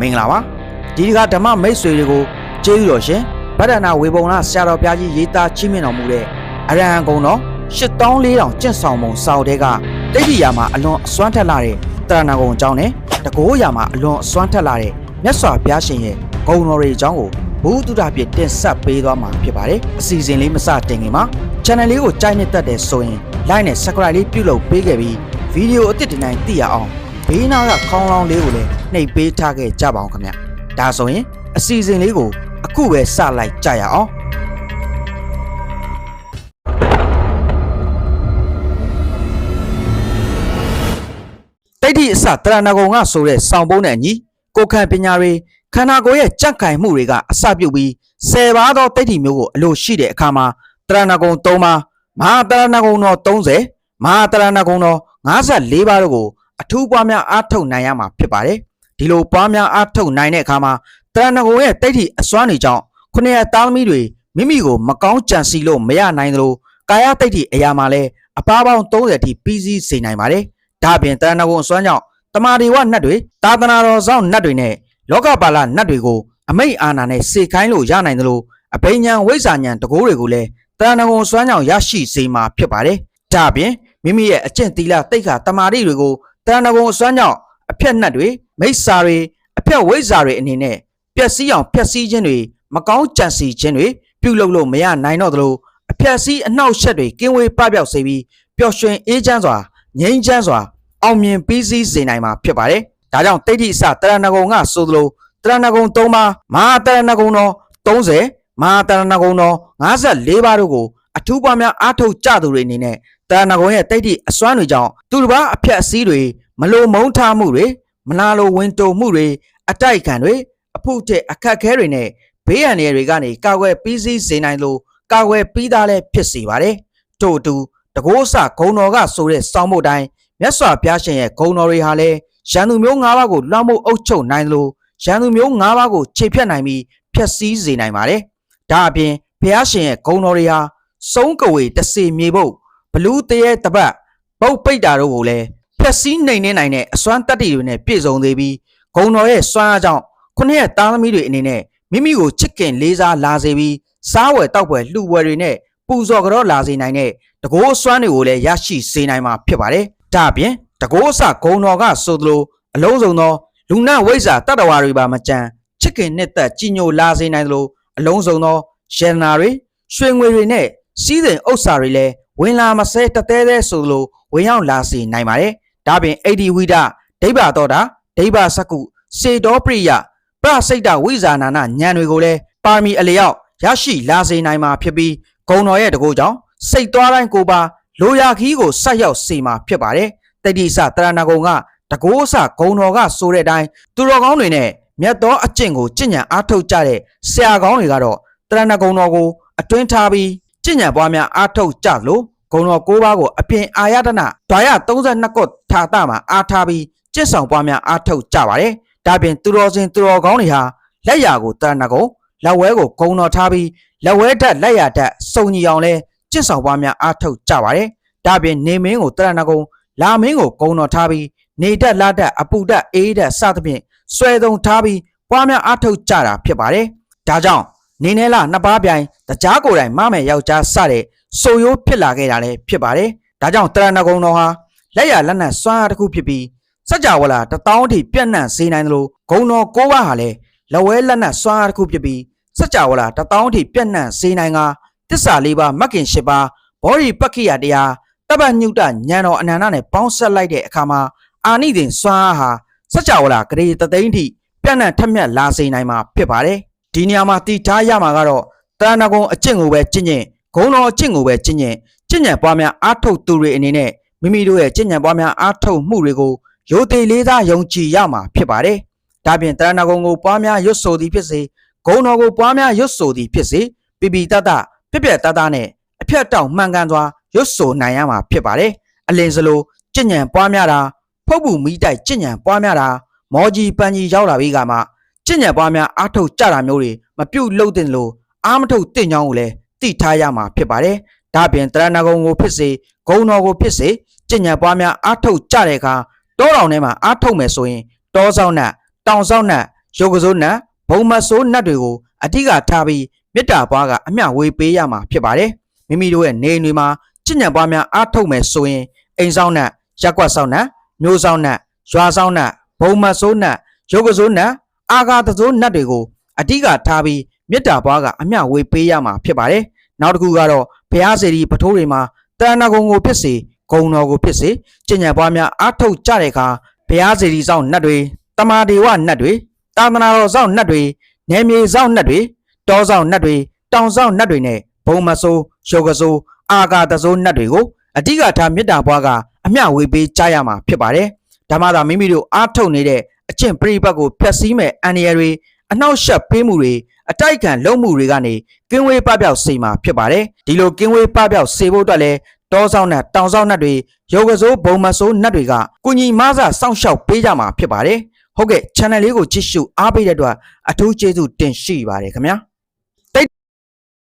မင်္ဂလာပါဒီဒီကဓမ္မမိတ်ဆွေတွေကိုကျေးဇူးတော်ရှင်ဗဒ္ဒနာဝေပုံလာဆရာတော်ဘုရားကြီးရေးသားချီးမြှင့်တော်မူတဲ့အရဟံကုံတော်8400ကျင့်ဆောင်ပုံစာအုပ်တဲကတိဋ္ဌိယာမှာအလွန်အစွမ်းထက်လာတဲ့တရဏဂုံအကြောင်းနဲ့တကိုးယာမှာအလွန်အစွမ်းထက်လာတဲ့မြတ်စွာဘုရားရှင်ရဲ့ဂုံတော်တွေအကြောင်းကိုဘုဒ္ဓတာပြတင်ဆက်ပေးသွားမှာဖြစ်ပါတယ်အစီအစဉ်လေးမစတင်ခင်မှာ channel လေးကိုကြိုက်နှစ်သက်တယ်ဆိုရင် like နဲ့ subscribe လေးပြုလုပ်ပေးခဲ့ပြီးဗီဒီယိုအသစ်တင်တိုင်းသိရအောင် ဘေးနားကခေါင်းလောင်းလေးကိုလည်းနှိပ်ပေးထားခဲ့ကြပါအောင်ခင်ဗျဒါဆိုရင်အစီအစဉ်လေးကိုအခုပဲစလိုက်ကြရအောင်တိဋ္ဌိအစတရဏဂုံကဆိုတဲ့စောင်းပုံးနဲ့အညီကိုယ်ခံပညာတွေခန္ဓာကိုယ်ရဲ့ကြန့်ခိုင်မှုတွေကအစပြုတ်ပြီး၁၀ပါးသောတိဋ္ဌိမျိုးကိုအလိုရှိတဲ့အခါမှာတရဏဂုံ၃ပါးမဟာတရဏဂုံတော်30မဟာတရဏဂုံတော်54ပါးတို့ကို အထူးပွားများအားထုတ်နိုင်ရမှာဖြစ်ပါတယ်ဒီလိုပွားများအားထုတ်နိုင်တဲ့အခါမှာတရဏဂုံရဲ့တိဋ္ဌိအစွမ်းတွေကြောင့်ခုနှစ်ရသားသမီးတွေမိမိကိုမကောင်းကြံစီလို့မရနိုင်သလိုကာယတိဋ္ဌိအရာမှာလည်းအပားပေါင်း30အထိပြီးစီးစေနိုင်ပါတယ်ဒါပြင်တရဏဂုံအစွမ်းကြောင့်တမာဒေဝနတ်တွေသာသနာတော်ဆောင်နတ်တွေနဲ့လောကပါလနတ်တွေကိုအမိတ်အာဏာနဲ့စေခိုင်းလို့ရနိုင်တယ်လို့အဘိညာဉ်ဝိဇ္ဇာဉာဏ်တကိုးတွေကိုလည်းတရဏဂုံအစွမ်းကြောင့်ရရှိစေမှာဖြစ်ပါတယ်။ဒါပြင်မိမိရဲ့အကျင့်သီလတိတ်ခါတမာတိတွေကို တရဏဂုံအစွမ်းကြောင့်အဖက်နတ်တွေမိစ္ဆာတွေအဖက်ဝိဇ္ဇာတွေအနေနဲ့ပျက်စီးအောင်ဖျက်ဆီးခြင်းတွေမကောင်းကြံစီခြင်းတွေပြုလုပ်လို့မရနိုင်တော့သလိုအဖျက်ဆီးအနှောက်အယှက်တွေကင်းဝေးပပျောက်စေပြီးပျော်ရွှင်အေးချမ်းစွာငြိမ်းချမ်းစွာ အောင်မြင်ပြီးစီးစေနိုင်မှာဖြစ်ပါတယ်။ဒါကြောင့်တိဋ္ဌိအစတရဏဂုံကဆိုသလိုတရဏဂုံ3ပါးမဟာတရဏဂုံတော်30မဟာတရဏဂုံတော်54ပါးတို့ကိုအထူးပွားများအားထုတ်ကြသူတွေအနေနဲ့ တရဏဂုံရဲ့တိဋ္ဌိအစွမ်းတွေကြောင့်သူတစ်ပါးအဖြတ်အစည်းတွေမလိုမုန်းထားမှုတွေမနာလိုဝင်တုံမှုတွေအတိုက်ခံတွေအဖို့တဲ့အခက်အခဲတွေနဲ့ဘေးရန်တွေကနေကာကွယ်ပြီးစီးစေနိုင်လို့ကာကွယ်ပြီးသားလည်းဖြစ်စေပါတယ်။ထို့အတူတကေားစဂုံတော်ကဆိုတဲ့စောင်းဖို့တိုင်းမြတ်စွာဘုရားရှင်ရဲ့ဂုဏ်တော်တွေဟာလည်းရန်သူမျိုး၅ပါးကိုလွှမ်းမိုးအုပ်ချုပ်နိုင်တယ်လို့ရန်သူမျိုး၅ပါးကိုခြေဖြတ်နိုင်ပြီးဖျက်ဆီးစေနိုင်ပါတယ်။ဒါအပြင်ဘုရားရှင်ရဲ့ဂုဏ်တော်တွေဟာစုံးကဝေတစေမြေဖို့ ဘလူးတရေတပတ်ပုတ်ပိတ်တာတို့ကိုလည်းဖျက်ဆီးနိုင်နေနိုင်တဲ့အစွမ်းတတ္တိတွေနဲ့ပြည့်စုံသေးပြီးဂုဏ်တော်ရဲ့စွမ်းအားကြောင့်ခုနှစ်ရဲ့သားသမီးတွေအနေနဲ့မိမိကိုချစ်ခင်လေးစားလာစေပြီးစားဝယ်တောက်ဝယ်လှူဝယ်တွေနဲ့ပူဇော်ကြောလာစေနိုင်တဲ့တကိုးစွမ်းတွေကိုလည်းရရှိစေနိုင်မှာဖြစ်ပါတယ်။ဒါအပြင်တကိုးအစဂုံတော်ကဆိုသလိုအလုံးစုံသောလူနာဝိဇ္ဇာတတ္တဝါတွေပါမကြံချစ်ခင်နှစ်သက်ကြီးညိုလာစေနိုင်သလိုအလုံးစုံသောရတနာတွေရွှေငွေတွေနဲ့စီးစိမ်ဥစ္စာတွေလည်း ဝင်လာမစဲတတဲတဲဆိုသလိုဝင်ရောက်လာစေနိုင်ပါတယ်။ဒါပြင်အိဒီဝိဒဒိဗ္ဗတော်တာဒိဗ္ဗစကုစေတောပရိယပရစိတ်တဝိဇာနာနာဉာဏ်တွေကိုလည်းပါရမီအလျောက်ရရှိလာစေနိုင်မှာဖြစ်ပြီးဂုံတော်ရဲ့တကူကြောင့်စိတ်သွားတိုင်းကိုပါလိုရာခီးကိုဆက်ရောက်စေမှာဖြစ်ပါတယ်တတိစတရဏဂုံကတကိုးအစဂုံတော်ကဆိုတဲ့အတိုင်းသူတော်ကောင်းတွေနဲ့မြတ်သောအကျင့်ကိုကျင့်ကြံအားထုတ်ကြတဲ့ဆရာကောင်းတွေကတော့တရဏဂုံတော်ကိုအတွင်းထားပြီး ကျင့်ကြံပွားများအားထုတ်ကြလို့ဂုံတော်၉ပါးကိုအပြင်အာယတနာဓာရ32ခုထာတမှာအားထားပြီးကျင့်ဆောင်ပွားများအားထုတ်ကြပါတယ်ဒါပြင်သူတော်စင်သူတော်ကောင်းတွေဟာလက်ရာကိုတရဏဂုံလက်ဝဲကိုဂုံတော်ထားပြီးလက်ဝဲဓာတ်လက်ရဓာတ်စုံညီအောင်လဲကျင့်ဆောင်ပွားများအားထုတ်ကြပါတယ်ဒါပြင်နေမင်းကိုတရဏဂုံလာမင်းကိုဂုံတော်ထားပြီးနေဓာတ်လာဓာတ်အပူဓာတ်အေးဓာတ်စသဖြင့်ဆွဲသုံးထားပြီးပွားများအားထုတ်ကြတာဖြစ်ပါတယ်ဒါကြောင့် နေနေလားနှစ်ပါးပြိုင်တကြားကိုယ်တိုင်မမယ်ယောက်ျားစတဲ့ဆိုရိုးဖြစ်လာခဲ့တာလည်းဖြစ်ပါတယ်ဒါကြောင့်တရဏဂုံတော်ဟာလက်ရလက်နက်စွမ်းအားတစ်ခုဖြစ်ပြီးစကြဝဠာတပေါင်းအထိပြန့်နှံ့စေနိုင်တယ်လို့ဂုံတော်၉ပါးဟာလည်းလက်ဝဲလက်နက်စွမ်းအားတစ်ခုဖြစ်ပြီးစကြဝဠာတပေါင်းအထိပြန့်နှံ့စေနိုင်ကတစ္ဆာလေးပါးမက္ကင်၈ပါးဘောဓိပက္ခိယတရားတပ္ပညုတဉာဏ်တော်အနန္တနဲ့ပေါင်းဆက်လိုက်တဲ့အခါမှာအာနိသင်စွမ်းအားဟာစကြဝဠာဂရေတသိန်းထိပြန့်နှံ့ထက်မြက်လာစေနိုင်မှာဖြစ်ပါတယ် ဒီနေရာမှာတည်ထားရမှာကတော့တရဏဂုံအကျင့်ကိုပဲကျင့်ကျင့်ဂုံတော်အကျင့်ကိုပဲကျင့်ကျင့်ကျင့်ကြံပွားများအားထုတ်သူတွေအနေနဲ့မိမိတို့ရဲ့ကျင့်ကြံပွားများအားထုတ်မှုတွေကိုရိုသေလေးစားယုံကြည်ရမှာဖြစ်ပါတယ်ဒါပြင်တရဏဂုံကိုပွားများရွတ်ဆိုသည်ဖြစ်စေဂုံတော်ကိုပွားများရွတ်ဆိုသည်ဖြစ်စေပိပိတတပြက်ပြက်တတနဲ့အဖြတ်တောက်မှန်ကန်စွာရွတ်ဆိုနိုင်ရမှာဖြစ်ပါတယ်အလင်းစလိုကြဉ္ဉံပွားများတာဖုတ်ပူမိတိုက်ကြဉ္ဉံပွားများတာမောကြီးပန်းကြီးရောက်လာပြီးကမှ ကြဉ္ဉံပွားများအားထုတ်ကြတာမျိုးတွေမပြုတ်လို့တင်လို့အားမထုတ်တင့်ကြောင်းကိုလည်းသိထားရမှာဖြစ်ပါတယ်ဒါပြင်တရဏဂုံကိုဖြစ်စေဂုံတော်ကိုဖြစ်စေကြဉ္ဉံပွားများအားထုတ်ကြတဲ့အခါတောတောင်ထဲမှာအားထုတ်မယ်ဆိုရင်တောဆောင်နဲ့တောင်ဆောင်နဲ့ရုပ်ကစိုးနတ်ဘုံမဆိုးနတ်တွေကိုအဓိကထားပြီးမေတ္တာပွားကအမျှဝေပေးရမှာဖြစ်ပါတယ်မိမိတို့ရဲ့နေအိမ်တွေမှာကျင့်ကြံပွားများအားထုတ်မယ်ဆိုရင်အိမ်ဆောင်နတ်ရက်ကွက်ဆောင်နတ်မျိုးဆောင်နတ်ရွာဆောင်နတ်ဘုံမဆိုးနတ်ရုပ်ကစိုးနတ် အာဃာတစိုးနတ်တွေကိုအဓိကထားပြီးမေတ္တာပွားကအမျှဝေပေးရမှာဖြစ်ပါတယ်နောက်တစ်ခုကတော့ဘုရားစေတီပထိုးတွေမှာတရဏဂုံကိုဖြစ်စေဂုံတော်ကိုဖြစ်စေကျင့်ကြံပွားများအားထုတ်ကြတဲ့အခါဘုရားစေတီဆောင်နတ်တွေတမာဒေဝနတ်တွေတာသနာတော်ဆောင်နတ်တွေနေမြေဆောင်နတ်တွေတောဆောင်နတ်တွေတောင်ဆောင်နတ်တွေနဲ့ဘုံမဆိုးယောဂဆိုးအာဃာတဆိုးနတ်တွေကိုအဓိကထားမေတ္တာပွားကအမျှဝေပေးကြရမှာဖြစ်ပါတယ်ဒါမှသာမိမိတို့အားထုတ်နေတဲ့အ ကျင့်ပရိပတ်ကိုဖျက်ဆီးမဲ့အန္တရာယ်တွေအနှောက်အယှက်ပေးမှုတွေအတိုက်အခံလုံမှုတွေကနေကင်းဝေးပပျောက်စေမှာဖြစ်ပါတယ်ဒီလိုကင်းဝေးပပျောက်စေဖို့အတွက်လည်းတောဆောင်နဲ့တောင်ဆောင်နတ်တွေယောဂဆိုးဘုံမဆိုးနတ်တွေကကုညီမဆစောင့်ရှောက်ပေးကြမှာဖြစ်ပါတယ်ဟုတ်ကဲ့ channel လေးကိုကြည့်ရှုအားပေးတဲ့အတွက်အထူးကျေးဇူးတင်ရှိပါတယ်ခင်ဗျာ